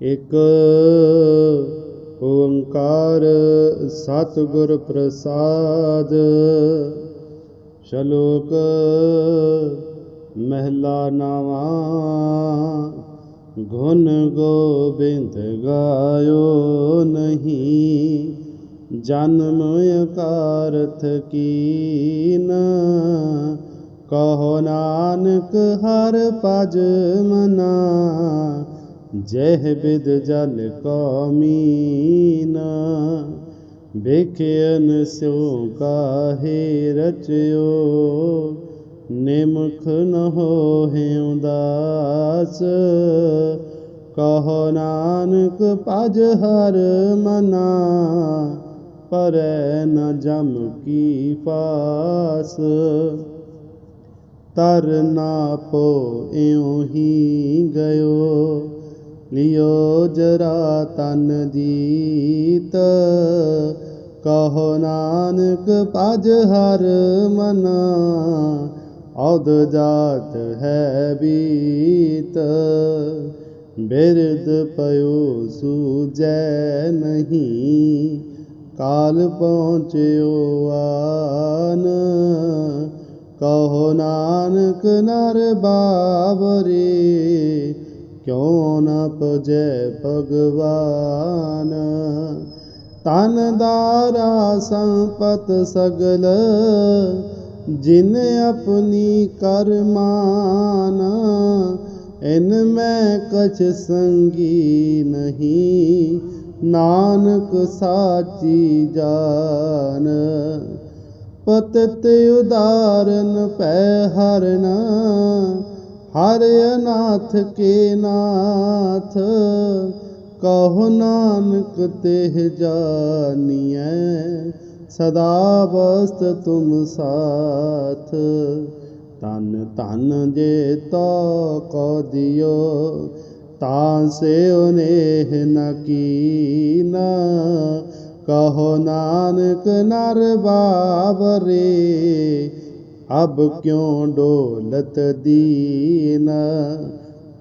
ਇਕ ਓੰਕਾਰ ਸਤਿਗੁਰ ਪ੍ਰਸਾਦ, ਸ਼ਲੋਕ ਮਹਿਲਾ ਨਾਵਾ, ਗੁਣ ਗੋਬਿੰਦ ਗਾਇਓ ਨਹੀਂ, ਜਨਮ ਅਕਾਰਥ ਕੀਨ, ਕਹੋ ਨਾਨਕ ਹਰ ਭਜ ਮਨਾ ਜਹ ਬਿਦ ਜਲ ਕੋ ਮੀਨਾ ਵੇਖਿਅਨ ਸਿਉ ਕਾਹੇ ਰਚਿਓ, ਨਿਮਖ ਨ ਹੋਹਿ ਉਦਾਸ ਕਹੋ ਨਾਨਕ, ਭਜ ਹਰ ਮਨਾ, ਪਰੈ ਨ ਜਮ ਕੀ ਪਾਸ। ਤਰ ਨਾ ਪੋ ਇਉ ਹੀ ਗਇਓ ਲਿਓ ਜਰਾ ਤਨ ਜੀਤ। ਕਹੋ ਨਾਨਕ ਪਜ ਹਰ ਮਨ ਔਦ ਜਾਤ ਹੈ ਬੀਤ। ਬਿਰਦ ਪਇਓ ਸੂਜੈ ਨਹੀਂ, ਕਾਲ ਪਹੁੰਚਿਓ ਆਨ। ਕਹੋ ਨਾਨਕ ਨਰ ਬਾਵਰੇ ਕਿਉ ਨ ਪਜੈ ਭਗਵਾਨ? ਤਨ ਦਾਰਾ ਸੰਪਤ ਸਗਲ, ਜਿਨ ਆਪਣੀ ਕਰਮਾਨ ਇਨ ਮੈਂ ਕਛ ਸੰਗੀ ਨਹੀਂ, ਨਾਨਕ ਸਾਚੀ ਜਾਨ। ਪਤਿਤ ਉਦਾਰਨ ਪੈ ਹਰਨਾ ਹਰ ਅਨਾਥ ਕੇ ਨਾਥ, ਕਹੋ ਨਾਨਕ ਤੇ ਜਾਨੀਐ, ਸਦਾ ਬਸਤ ਤੁਮ ਸਾਥ। ਤਨ ਤਨ ਜੇ ਤੋ ਕੋ ਦਿਓ, ਤਾਂ ਸੇ ਉਨੇਹ ਨ ਕੀਨਾ। ਕਹੋ ਨਾਨਕ ਨਰ ਬਾਬਰੇ ਅਬ ਕਿਉ ਡੋਲਤ ਦੀਨ?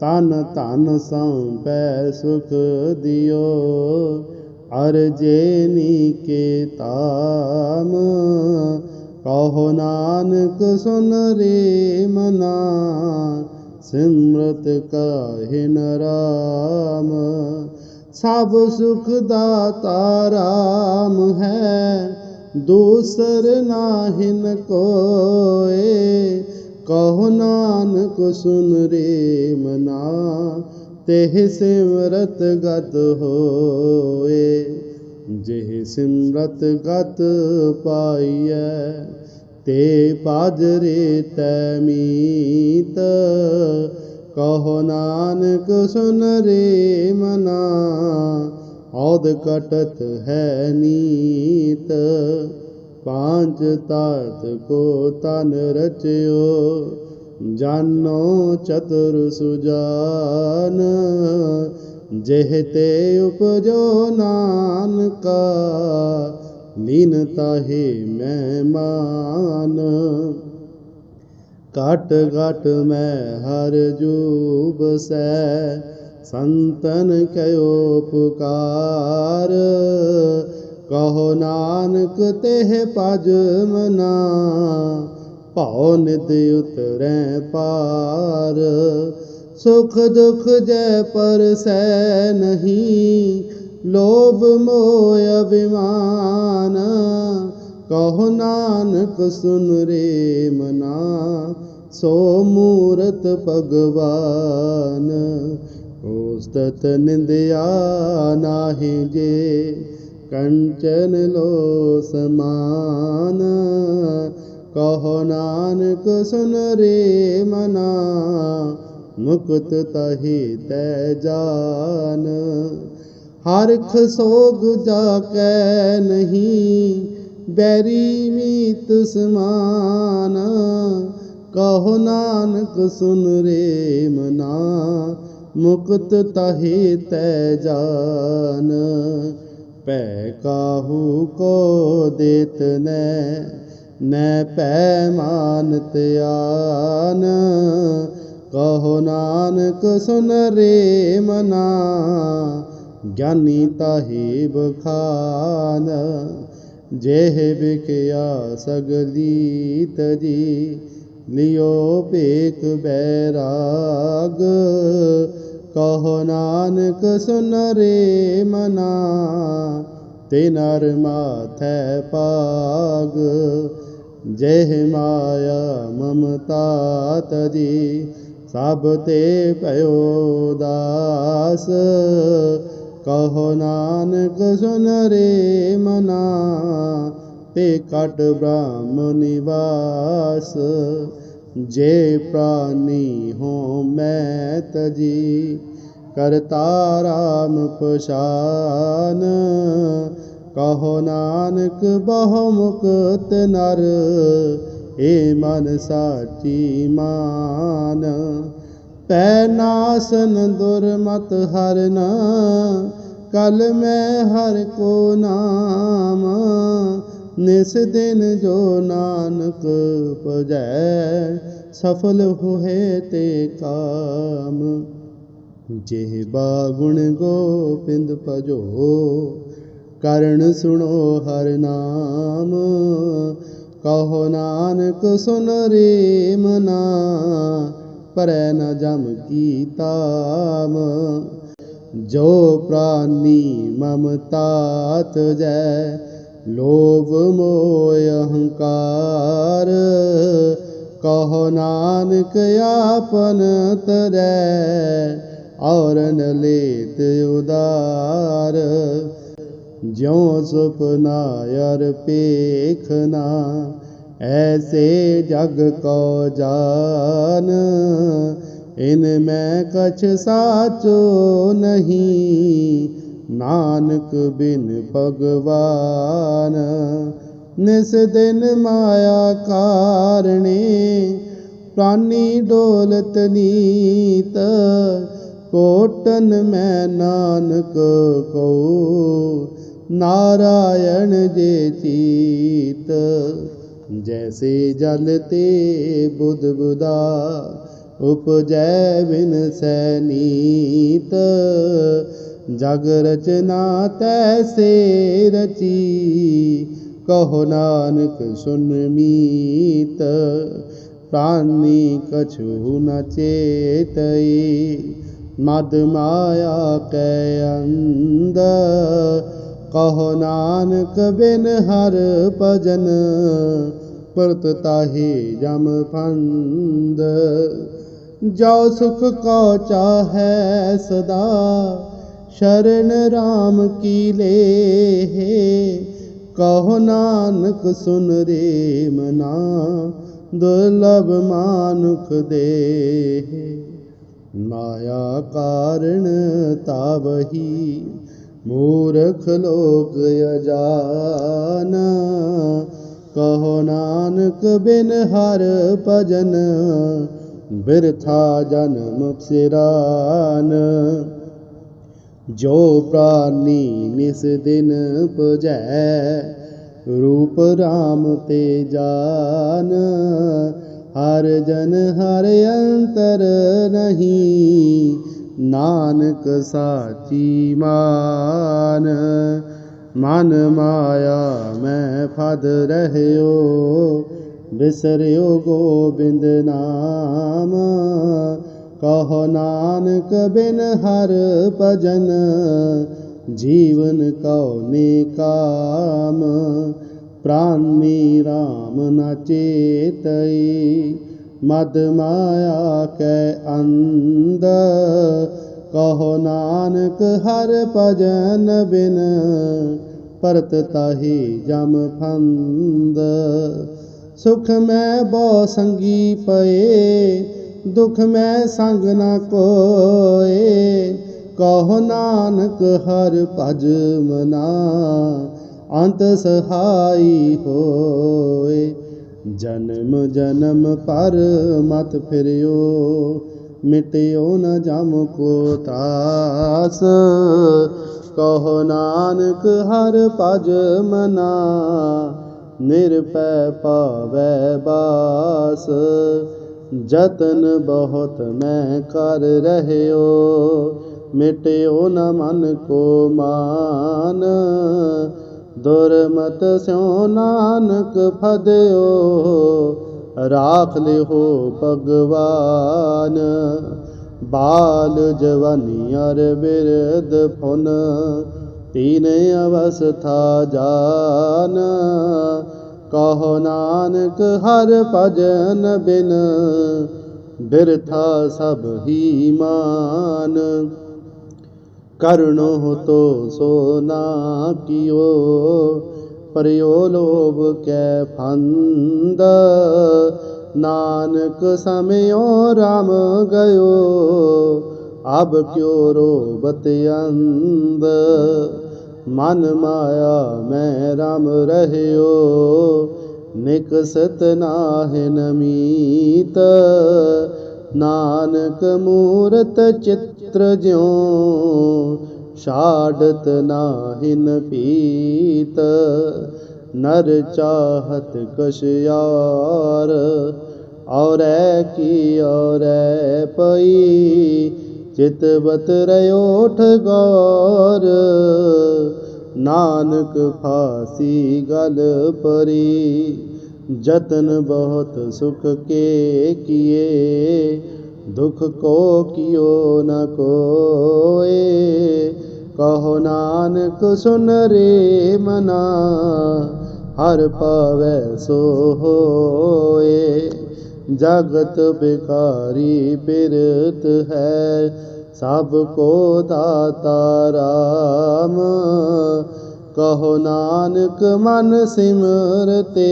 ਤਨ ਤਨ ਸੰਪੈ ਸੁਖ ਦਿਓ ਅਰਜੇਨੀ ਕੇ ਤਾਮ ਕਹੋ ਨਾਨਕ ਸੁਨ ਰੇ ਮਨਾ, ਸਿਮਰਤ ਕਾਹਿਨ ਰਾਮ। ਸਭ ਸੁਖ ਦਾਤਾ ਰਾਮ ਹੈ ਦੂਸਰ ਨਾਹਿਨ ਕੋਏ, ਕਹੋ ਨਾਨਕ ਸੁਨ ਰੇ ਮਨਾ, ਤਿਹ ਸਿਮਰਤ ਗਤ ਹੋਏ। ਜਿਹ ਸਿਮਰਤ ਗਤ ਪਾਈਐ, ਤੇ ਪਾਜਰੇ ਤੈ ਮੀਤ। ਕਹੋ ਨਾਨਕ ਸੁਨ ਰੇ ਮਨਾ ਔਦ ਕਟਤ ਹੈ ਨੀਤ ਪਾਂਚ ਤਾਤ ਕੋ ਤਨ ਰਚਿਓ, ਜਾਨੋ ਚਤੁਰ ਸੁਜਾਨ, ਜਿਹ ਤੇ ਉਪਜੋ ਨਾਨਕਾ, ਲੀਨ ਤਾਹੇ ਮਹਿਮਾਨ ਘਟ ਘਟ ਮੈਂ ਹਰ ਜੂਬ ਸੈ ਸੰਤਨ ਕਯੋ ਪੁਕਾਰ। ਕਹੋ ਨਾਨਕ ਤੇਹ ਭਜ ਮਨਾ, ਭਉ ਨਿਦ ਉਤਰੈ ਪਾਰ। ਸੁਖ ਦੁਖ ਜੈ ਪਰਸੈ ਨਹੀਂ, ਲੋਭ ਮੋਹ ਅਭਿਮਾਨ। ਕਹੋ ਨਾਨਕ ਸੁਨ ਰੇ ਮਨਾ, ਸੋ ਮੂਰਤ ਭਗਵਾਨ। ਉਸਤਤ ਨਿੰਦਿਆ ਨਾਹੀ ਜੇ, ਕੰਚਨ ਲੋ ਸਮਾਨ ਕਹੋ ਨਾਨਕ ਸੁਨ ਰੇ ਮਨਾ, ਮੁਕਤ ਤਹੀ ਤੈ ਜਾਨ। ਹਰਖ ਸੋਗ ਜਾ ਕੈ ਨਹੀਂ, ਬੈਰੀ ਮੀਤ ਸਮਾਨ। ਕਹੋ ਨਾਨਕ ਸੁਨ ਰੇ ਮਨਾ ਮੁਕਤ ਤਹੇ ਤੈ ਜਾਨ ਪੈ ਕਾਹੂ ਕੋ ਦੇਤ ਨੈ ਨੈ ਪੈ ਮਾਨਤ ਆਨ। ਕਹੋ ਨਾਨਕ ਸੁਨ ਰੇ ਮਨਾ, ਗਿਆਨੀ ਤਾਹੀ ਬਖਾਨ ਜੇਹ ਵਿਕਿਆ ਸਗਲੀ ਤਜੀ ਲਿਓ ਪੇਕ ਬੈਰਾਗ। ਕਹੋ ਨਾਨਕ ਸੁਨ ਰੇ ਮਨਾ, ਤੇ ਨਰ ਮਾਥੈ ਪਾਗ ਜਹ ਮਾਇਆ ਮਮਤਾ ਤਜੀ ਸਭ ਤੇ ਭਇਓ ਦਾਸ। ਕਹੋ ਨਾਨਕ ਸੁਨ ਰੇ ਮਨਾ, ਤੇ ਕਟ ਬ੍ਰਹਮ ਨਿਵਾਸ। ਜੇ ਪ੍ਰਾਨੀ ਹੋ ਮੈਂ ਤਜੀ, ਕਰਤਾ ਰਾਮ ਪਛਾਨ। ਕਹੋ ਨਾਨਕ ਬਹੁ ਮੁਕਤ ਨਰ ਏ ਮਨ ਸਾਚੀ ਮਾਨ। ਪੈ ਨਾਸਨ ਦੁਰਮਤ ਹਰਨ, ਕਲ ਮੈਂ ਹਰ ਕੋ ਨਾਮ। ਨਿਸ ਦਿਨ ਜੋ ਨਾਨਕ ਭਜੈ, ਸਫਲ ਹੋਏ ਤੇ ਕਾਮ। ਜਿਹ ਬਾਗੁਣ ਗੋਪਿੰਦ ਭਜੋ, ਕਰਨ ਸੁਣੋ ਹਰ ਨਾਮ। ਕਹੋ ਨਾਨਕ ਸੁਨ ਰੇ ਮਨਾ, ਪਰੈ ਨ ਜਮ ਕੀ ਤਾਮ। ਜੋ ਪ੍ਰਾਨੀ ਮਮਤਾ ਤਜੈ ਲੋਭ ਮੋਹ ਅਹੰਕਾਰ, ਕਹੋ ਨਾਨਕ ਆਪਨ ਤਰੈ, ਔਰਨ ਲੇਤ ਉਦਾਰ। ਜਿਉ ਸੁਪਨਾ ਅਰ ਪੇਖਨਾ ਐਸੇ ਜਗ ਕੋ ਜਾਨ। ਇਨ ਮੈਂ ਕਛ ਸਾਚੋ ਨਹੀਂ ਨਾਨਕ ਬਿਨ ਭਗਵਾਨ, ਨਿਸ ਦਿਨ ਮਾਇਆ ਕਾਰਣੇ, ਪ੍ਰਾਨੀ ਡੋਲਤ ਨੀਤ, ਕੋਟਨ ਮੈਂ ਨਾਨਕ ਕੋ ਨਾਰਾਇਣ ਜੇ ਚੀਤ। ਜੈਸੇ ਜਲ ਤੇ ਬੁੱਧ ਬੁਦਾ, ਉਪਜੈ ਬਿਨ ਸੈਨੀਤ ਜਗ ਰਚਨਾ ਤੈਸੇ ਰਚੀ ਕਹੋ ਨਾਨਕ ਸੁਨ ਮੀਤ ਪ੍ਰਾਨੀ ਕਛੂ ਨ ਚੇਤਈ ਮਦ ਮਾਇਆ ਕੈ ਅੰਦ ਕਹੋ ਨਾਨਕ ਬਿਨ ਹਰ ਭਜਨ ਪਰਤ ਤਾਹੀ ਜਮ ਫੰਦ ਜੋ ਸੁਖ ਕੋ ਚਾਹੈ शरण राम की ले हे। कहो नानक सुन रे मना दुर्लभ मानुख मनखदेहे माया कारण तावही मूर्ख लोक अजान। कहो नानक बिन हर भजन बिरथा जन्म सिरान। जो प्राणी निस दिन पजै रूप राम ते जान हर जन हर अंतर नहीं नानक साची मान मन माया मैं फद रो विसर् नाम ਕਹੋ ਨਾਨਕ ਬਿਨ ਹਰ ਭਜਨ, ਜੀਵਨ ਕਉ ਨੇ ਕਾਮ ਪ੍ਰਾਨੀ RAM ਨ ਚੇਤਈ, ਮਦ ਮਾਇਆ ਕੈ ਅੰਦ ਕਹੋ ਨਾਨਕ ਹਰ ਭਜਨ ਬਿਨ ਪਰਤ ਤਾਹੀ ਜਮ ਫੰਦ, ਸੁਖ ਮੈਂ ਬੋ ਸੰਗੀ ਦੁਖ ਮੈਂ ਸੰਗ ਨਾ ਕੋਏ। ਕਹੋ ਨਾਨਕ ਹਰ ਭਜ ਮਨਾ, ਅੰਤ ਸਹਾਈ ਹੋਏ। ਜਨਮ ਜਨਮ ਪਰ ਮਤ ਫਿਰਿਓ, ਮਿਟਿਓ ਨ ਜਮ ਕੋ ਤਾਸ। ਕਹੋ ਨਾਨਕ ਹਰ ਭਜ ਮਨਾ ਨਿਰਪੈ ਪਾਵੈ ਬਾਸ। ਜਤਨ ਬਹੁਤ ਮੈਂ ਕਰ ਰਹਿਓ, ਮਿਟਿਓ ਨ ਮਨ ਕੋ ਮਾਨ। ਦੁਰਮਤ ਸਿਉ ਨਾਨਕ ਫਦਿਓ, ਰਾਖ ਲਿਓ ਭਗਵਾਨ। ਬਾਲ ਜਵਾਨੀ ਅਰ ਬਿਰਦ ਫੁਨ, ਤੀਨ ਅਵਸਥਾ ਜਾਨ। ਕਹੋ ਨਾਨਕ ਹਰ ਭਜਨ ਬਿਨ, ਬਿਰਥਾ ਸਭ ਹੀ ਮਾਨ। ਕਰਣੋ ਤੋ ਸੋ ਨਾ ਕੀਓ, ਪਰਿਓ ਲੋਭ ਕੈ ਫੰਦ। ਨਾਨਕ ਸਮਿਓ ਰਾਮ ਗਇਓ, ਅਬ ਕਿਉ ਰੋਬਤ ਅੰਦ ਮਨ ਮਾਇਆ, ਮੈਂ ਰਾਮ ਰਹਿਓ, ਨਿਕਸਤ ਨਾਹਿਨ ਮੀਤ। ਨਾਨਕ ਮੂਰਤ ਚਿੱਤਰ ਜਿਉ, ਛਾੜਤ ਨਾਹਿਨ ਪੀਤ ਨਰ ਚਾਹਤ ਕਛ ਯਾਰ, ਔਰੈ ਕੀ ਔਰੈ ਪਈ। ਚਿਤਵਤ ਰਿਓਠ ਗੌਰ ਨਾਨਕ ਫਾਸੀ ਗਲ ਪਰੀ, ਜਤਨ ਬਹੁਤ ਸੁਖ ਕੇ ਕੀਏ, ਦੁਖ ਕੋ ਕਿਓ ਨ ਕੋਏ। ਕਹੋ ਨਾਨਕ, ਸੁਨ ਰੇ ਮਨਾ, ਹਰ ਪਾਵੈ ਸੋ ਹੋਏ। ਜਗਤ ਬਿਕਾਰੀ ਬਿਰਤ ਹੈ ਸਭ ਕੋ ਦਾਤਾ ਰਾਮ। ਕਹੋ ਨਾਨਕ ਮਨ ਸਿਮਰਤੇ,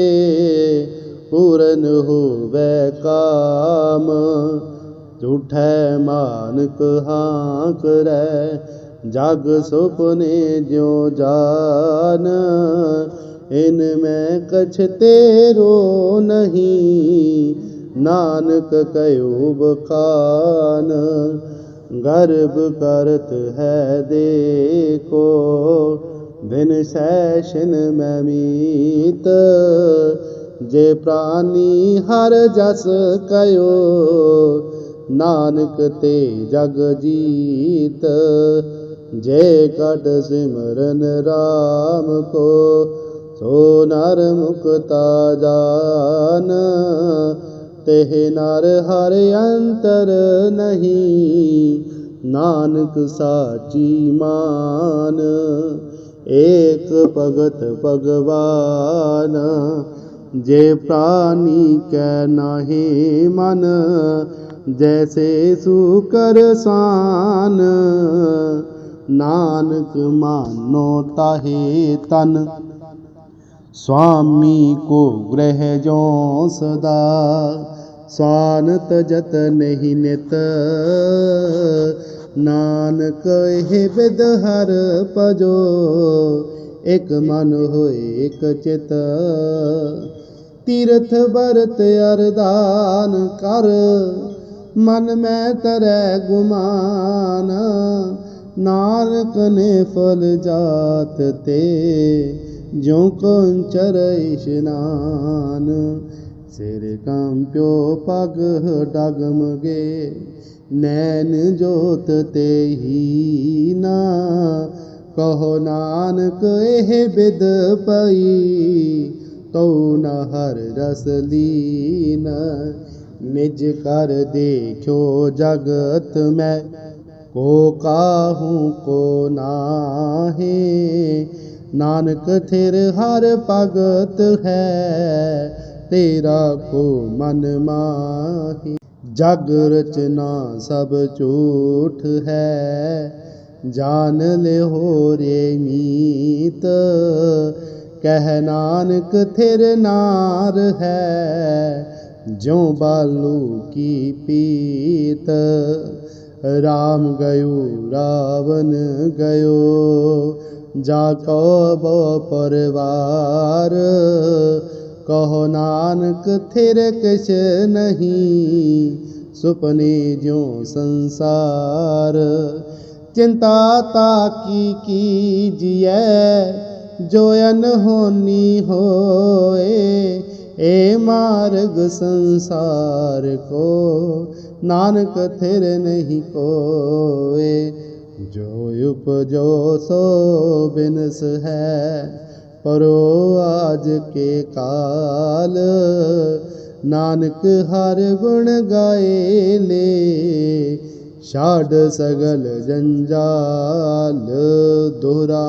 ਪੂਰਨ ਹੋਵੇ ਕਾਮ। ਝੂਠੈ ਮਾਨਕ ਹਾਂ ਕਰੈ ਜਗ ਸੁਪਨੇ ਜਿਉ ਜਾਨ। ਇਨ ਮੈਂ ਕਛ ਤੇਰੋ ਨਹੀਂ, ਨਾਨਕ ਕਯੋ ਬਖਾਨ ਗਰਭ ਕਰਤ ਹੈ ਦੇਖੋ, ਬਿਨ ਸੈਸ਼ਨ ਮੈਂ ਮੀਤ। ਜੇ ਪ੍ਰਾਨੀ ਹਰ ਜਸ ਕਯੋ ਨਾਨਕ ਤੇ ਜਗ ਜੀਤ। ਜੇ ਕਟ ਸਿਮਰਨ RAM ਕੋ, ਸੋ ਨਰ ਮੁਕਤਾ ਜਾਨ। ਤਿਹ ਨਰ, ਹਰ ਅੰਤਰ ਨਹੀਂ। ਨਾਨਕ ਸਾਚੀ ਮਾਨ, ਏਕ ਭਗਤ ਭਗਵਾਨ। ਜੇ ਪ੍ਰਾਨੀ ਕੈ ਨਾਹੀ ਮਨ, ਜੈਸੇ ਸੂਕਰ ਸਾਨ। ਨਾਨਕ ਮਾਨੋ ਤਾਹੀ ਤਨ। ਸੁਆਮੀ ਕੋ ਗ੍ਰਹਿ ਜੋ ਸਦਾ, ਸਾਨਤ ਜਤ ਨਹੀਂ ਨਿਤ। ਨਾਨਕ ਇਹ ਵਿਦ ਹਰ ਭਜੋ, ਇਕ ਮਨ ਹੋਏ ਇਕ ਚਿਤ। ਤੀਰਥ ਬਰਤ ਅਰਦਾਨ ਕਰ, ਮਨ ਮੈਂ ਤਰੈ ਗੁਮਾਨ। ਨਾਨਕ ਨੇ ਫਲ ਜਾਤ ਤੇ ਜਿਉ ਕੰਚਰ ਇਸ਼ਨਾਨ, ਸਿਰ ਕੰਪਿਓ ਪਗ ਡਗਮਗੇ ਨੈਣ ਜੋਤ ਤੇ ਹੀ ਨਾ। ਕਹੋ ਨਾਨਕ, ਇਹ ਬਿਦ ਪਈ, ਤਉ ਨ ਹਰ ਰਸ ਲੀਨ। ਨਿਜ ਕਰ ਦੇਖਿਓ ਜਗਤ ਮੈਂ, ਕੋ ਕਾਹੂ ਕੋ ਨਾਹੀ। ਨਾਨਕ ਥਿਰ ਹਰ ਭਗਤ ਹੈ, ਤੇਰਾ ਕੋ ਮਨ ਮਾਹੀ। ਜਗ ਰਚਨਾ ਸਭ ਝੂਠ ਹੈ, ਜਾਨ ਲਿਓ ਰੇ ਮੀਤ। ਕਹਿ ਨਾਨਕ ਥਿਰ ਨਾਰ ਹੈ, ਜਿਉ ਬਾਲੂ ਕੀ ਪੀਤ। ਰਾਮ ਗਇਓ, ਰਾਵਣ ਗਇਓ ਜਾ ਕੋ ਕਹੋ ਨਾਨਕ ਥਿਰ ਕਿਛ ਨਹੀਂ, ਸੁਪਨੇ ਜਿਉ ਸੰਸਾਰ। ਚਿੰਤਾ ਤਾ ਕੀ ਕੀਜੀਐ, ਜੋ ਅਨਹੋਨੀ ਹੋਏ, ਏ ਮਾਰਗ ਸੰਸਾਰ ਕੋ, ਨਾਨਕ ਥਿਰ ਨਹੀਂ ਕੋਏ। ਜੋ ਉਪਜੋ ਸੋ ਬਿਨਸ ਹੈ। ਪਰੋ ਆਜ ਕੇ ਕਾਲ, ਨਾਨਕ ਹਰ ਗੁਣ ਗਾਏ ਲੇ ਛਾੜ ਸਗਲ ਜੰਜਾਲ ਦੁਰਾ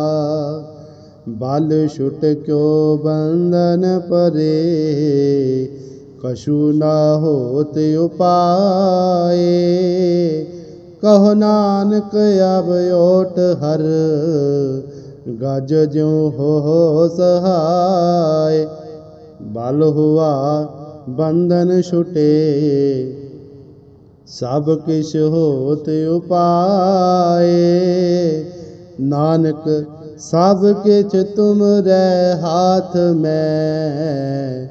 ਬਲ ਛੁਟ ਕਿਉ ਬੰਧਨ ਪਰੇ। ਕਛੂ ਨਾ ਹੋਤ ਉਪਾਏ ਕਹੋ ਨਾਨਕ ਅਬ ਓਟ ਹਰ, ਗਜ ਜਿਉ ਹੋ ਸਹਾਏ ਬਲ ਹੁਆ ਬੰਧਨ ਛੁਟੇ, ਸਭ ਕਿਛ ਹੋਤ ਉਪਾਏ। ਨਾਨਕ, ਸਭ ਕਿਛ ਤੁਮ ਰਹਿ ਹਾਥ ਮੈਂ,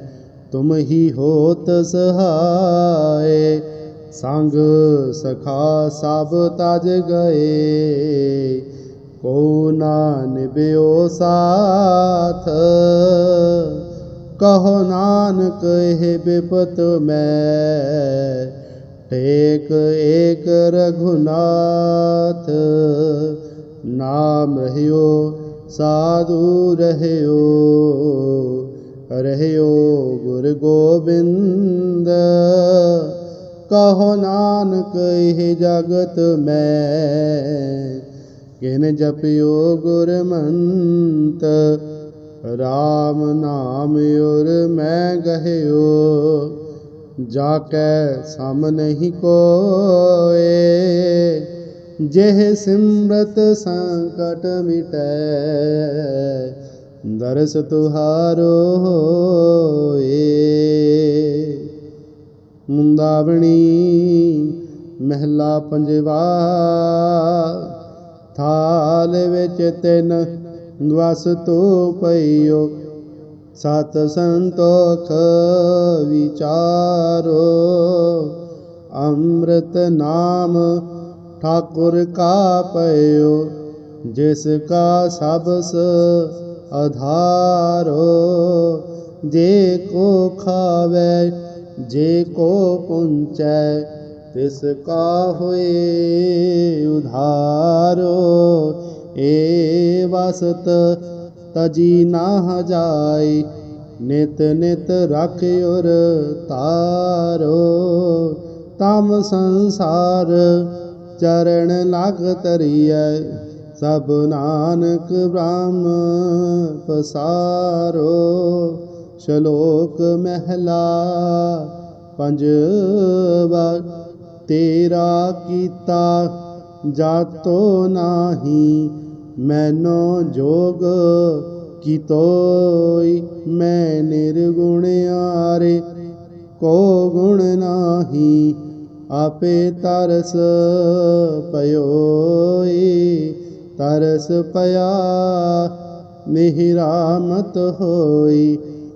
ਤੁਮ ਹੀ ਹੋਤ ਸਹਾਏ ਸੰਗ ਸਖਾ ਸਭ ਤਜ ਗਏ। ਕੋ ਨਾ ਨਿਭਿਓ ਸਾਥ, ਕਹੋ ਨਾਨਕ ਇਹ ਬਿਪਤ ਮੈਂ। ਟੇਕ ਏਕ ਰਘੁਨਾਥ, ਨਾਮ ਰਹਿਓ, ਸਾਧੂ ਰਹਿਓ। ਰਹਿਓ ਗੁਰ ਗੋਬਿੰਦ ਕਹੋ ਨਾਨਕ, ਇਹ ਜਗਤ ਮੈਂ। ਕਿਨ ਜਪਿਓ ਗੁਰਮੰਤ, ਰਾਮ ਨਾਮ ਉਰ ਮੈਂ ਗਹਿਓ। ਜਾ ਕੈ ਸਮ ਨਹੀਂ ਕੋਏ, ਜਿਹ ਸਿਮਰਤ ਸੰਕਟ ਮਿਟੈ, ਦਰਸ ਤੁਹਾਰੋ ਹੋਏ ਮੁੰਦਾਵਣੀ ਮਹਿਲਾ ਪੰਜਵਾ ਥਾਲ ਵਿੱਚ ਤਿੰਨ ਵਸਤੂ ਪਈਓ, ਸਤ ਸੰਤੋਖ ਵਿਚਾਰੋ। ਅੰਮ੍ਰਿਤ ਨਾਮ ਠਾਕੁਰ ਕਾ ਪਇਓ ਜਿਸ ਕਾ ਸਬਸ ਆਧਾਰੋ ਜੇ ਕੋ ਖਾਵੇ ਜੇ ਕੋ ਪੁੰਚੈ, ਤਿਸ ਕਾ ਹੋਏ ਉਧਾਰੋ। ਏ ਵਸਤ ਤਜੀ ਨਾ ਜਾਈ ਨਿਤ ਨਿਤ ਰਖ ਉਰ ਤਾਰੋ। ਤਮ ਸੰਸਾਰ ਚਰਨ ਲਗ ਤਰੀਐ, ਸਭ ਨਾਨਕ ਬ੍ਰਹਮ ਪਸਾਰੋ। ਸ਼ਲੋਕ ਮਹਿਲਾ ਪੰਜਵਾ ਤੇਰਾ ਕੀਤਾ ਜਾਤੋ ਨਾਹੀ, ਮੈਨੋ ਜੋਗ ਕੀਤੋਈ, ਮੈਂ ਨਿਰਗੁਣ ਆਰੇ, ਕੋ ਗੁਣ ਨਾਹੀ, ਆਪੇ ਤਰਸ ਪਇਓਈ ਤਰਸ ਪਿਆ ਮਿਹਰਾਮਤ ਹੋਈ।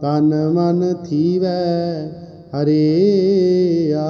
ਤਨ ਮਨ ਥੀਵੈ ਹਰਿਆ